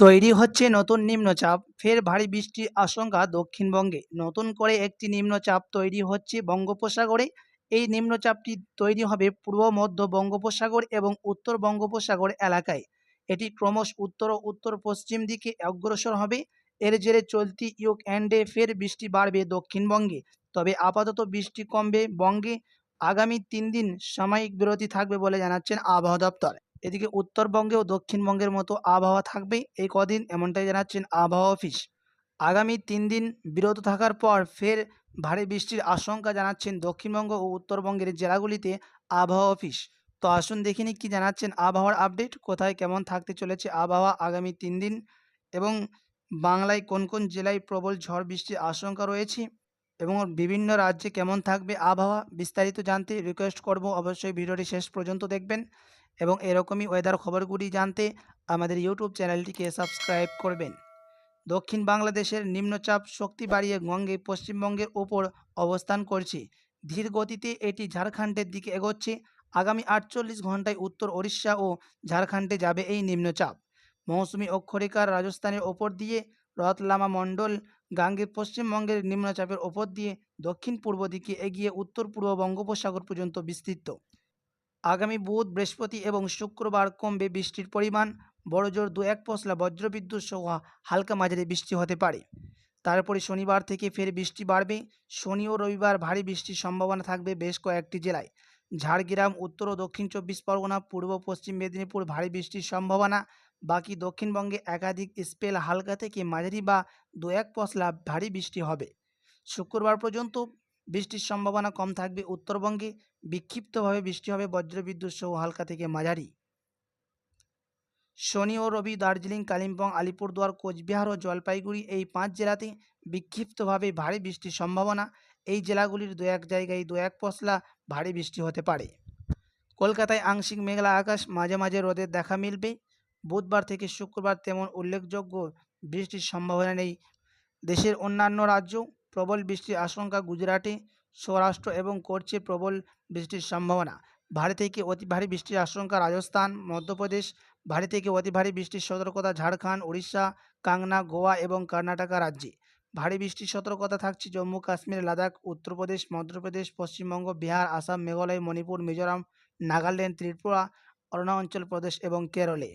তৈরি হচ্ছে নতুন নিম্নচাপ। ফের ভারী বৃষ্টির আশঙ্কা দক্ষিণবঙ্গে। নতুন করে একটি নিম্নচাপ তৈরি হচ্ছে বঙ্গোপসাগরে। এই নিম্নচাপটি তৈরি হবে পূর্ব, মধ্য বঙ্গোপসাগর এবং উত্তর বঙ্গোপসাগর এলাকায়। এটি ক্রমশ উত্তর ও উত্তর পশ্চিম দিকে অগ্রসর হবে। এর জেরে চলতি ইউক অ্যান্ডে ফের বৃষ্টি বাড়বে দক্ষিণবঙ্গে। তবে আপাতত বৃষ্টি কমবে বঙ্গে। আগামী তিন দিন সাময়িক বিরতি থাকবে বলে জানাচ্ছেন আবহাওয়া দপ্তর। এদিকে উত্তরবঙ্গে ও দক্ষিণবঙ্গের মতো আবহাওয়া থাকবে এই কদিন এমনটাই জানাচ্ছেন আবহাওয়া অফিস। আগামী তিন দিন বিরত থাকার পর ফের ভারী বৃষ্টির আশঙ্কা জানাচ্ছেন দক্ষিণবঙ্গ ও উত্তরবঙ্গের জেলাগুলিতে আবহাওয়া অফিস। তো আসুন দেখিনি কি জানাচ্ছেন আবহাওয়ার আপডেট, কোথায় কেমন থাকতে চলেছে আবহাওয়া আগামী তিন দিন এবং বাংলায় কোন কোন জেলায় প্রবল ঝড় বৃষ্টির আশঙ্কা রয়েছে এবং বিভিন্ন রাজ্যে কেমন থাকবে আবহাওয়া বিস্তারিত জানতে রিকোয়েস্ট করব। অবশ্যই ভিডিওটি শেষ পর্যন্ত দেখবেন। এবং এরকমই ওয়েদার খবরগুলি জানতে আমাদের ইউটিউব চ্যানেলটিকে সাবস্ক্রাইব করবেন। দক্ষিণ বাংলাদেশের নিম্নচাপ শক্তি বাড়িয়ে গঙ্গে পশ্চিমবঙ্গের ওপর অবস্থান করছে। ধীর গতিতে এটি ঝাড়খণ্ডের দিকে এগোচ্ছে। আগামী আটচল্লিশ ঘন্টায় উত্তর ওড়িশা ও ঝাড়খণ্ডে যাবে এই নিম্নচাপ। মৌসুমি অক্ষরেখার রাজস্থানের ওপর দিয়ে রতলামা মণ্ডল গাঙ্গে পশ্চিমবঙ্গের নিম্নচাপের ওপর দিয়ে দক্ষিণ পূর্ব দিকে এগিয়ে উত্তর পূর্ব বঙ্গোপসাগর পর্যন্ত বিস্তৃত। আগামী বুধ, বৃহস্পতি এবং শুক্রবার কমবে বৃষ্টির পরিমাণ। বড়জোর দু এক পশলা বজ্রবিদ্যুৎ সহ হালকা মাঝারি বৃষ্টি হতে পারে। তারপরে শনিবার থেকে ফের বৃষ্টি বাড়বে। শনি ও রবিবার ভারী বৃষ্টির সম্ভাবনা থাকবে বেশ কয়েকটি জেলায়। ঝাড়গ্রাম, উত্তর ও দক্ষিণ চব্বিশ পরগনা, পূর্ব পশ্চিম মেদিনীপুর ভারী বৃষ্টির সম্ভাবনা। বাকি দক্ষিণবঙ্গে একাধিক স্পেল হালকা থেকে মাঝারি বা দু এক পশলা ভারী বৃষ্টি হবে। শুক্রবার পর্যন্ত বৃষ্টির সম্ভাবনা কম থাকবে। উত্তরবঙ্গে বিক্ষিপ্তভাবে বৃষ্টি হবে, বজ্রবিদ্যুৎ সহ হালকা থেকে মাঝারি। শনি ও রবি দার্জিলিং, কালিম্পং, আলিপুরদুয়ার, কোচবিহার ও জলপাইগুড়ি এই পাঁচ জেলাতে বিক্ষিপ্তভাবে ভারী বৃষ্টির সম্ভাবনা। এই জেলাগুলির দু এক জায়গায় দু এক পশলা ভারী বৃষ্টি হতে পারে। কলকাতায় আংশিক মেঘলা আকাশ, মাঝে মাঝে রোদের দেখা মিলবে। বুধবার থেকে শুক্রবার তেমন উল্লেখযোগ্য বৃষ্টির সম্ভাবনা নেই। দেশের অন্যান্য রাজ্য প্রবল বৃষ্টির আশঙ্কা গুজরাটে, সৌরাষ্ট্র এবং করছে প্রবল বৃষ্টির সম্ভাবনা। ভারী থেকে অতি ভারী বৃষ্টির আশঙ্কা রাজস্থান, মধ্যপ্রদেশ, ভারী থেকে অতি ভারী বৃষ্টির সতর্কতা ঝাড়খণ্ড, উড়িষ্যা, কাংনা, গোয়া এবং কর্ণাটকা রাজ্যে। ভারী বৃষ্টির সতর্কতা থাকছে জম্মু, কাশ্মীর, লাদাখ, উত্তরপ্রদেশ, মধ্যপ্রদেশ, পশ্চিমবঙ্গ, বিহার, আসাম, মেঘালয়, মণিপুর, মিজোরাম, নাগাল্যান্ড, ত্রিপুরা, অরুণাচল প্রদেশ এবং কেরলে।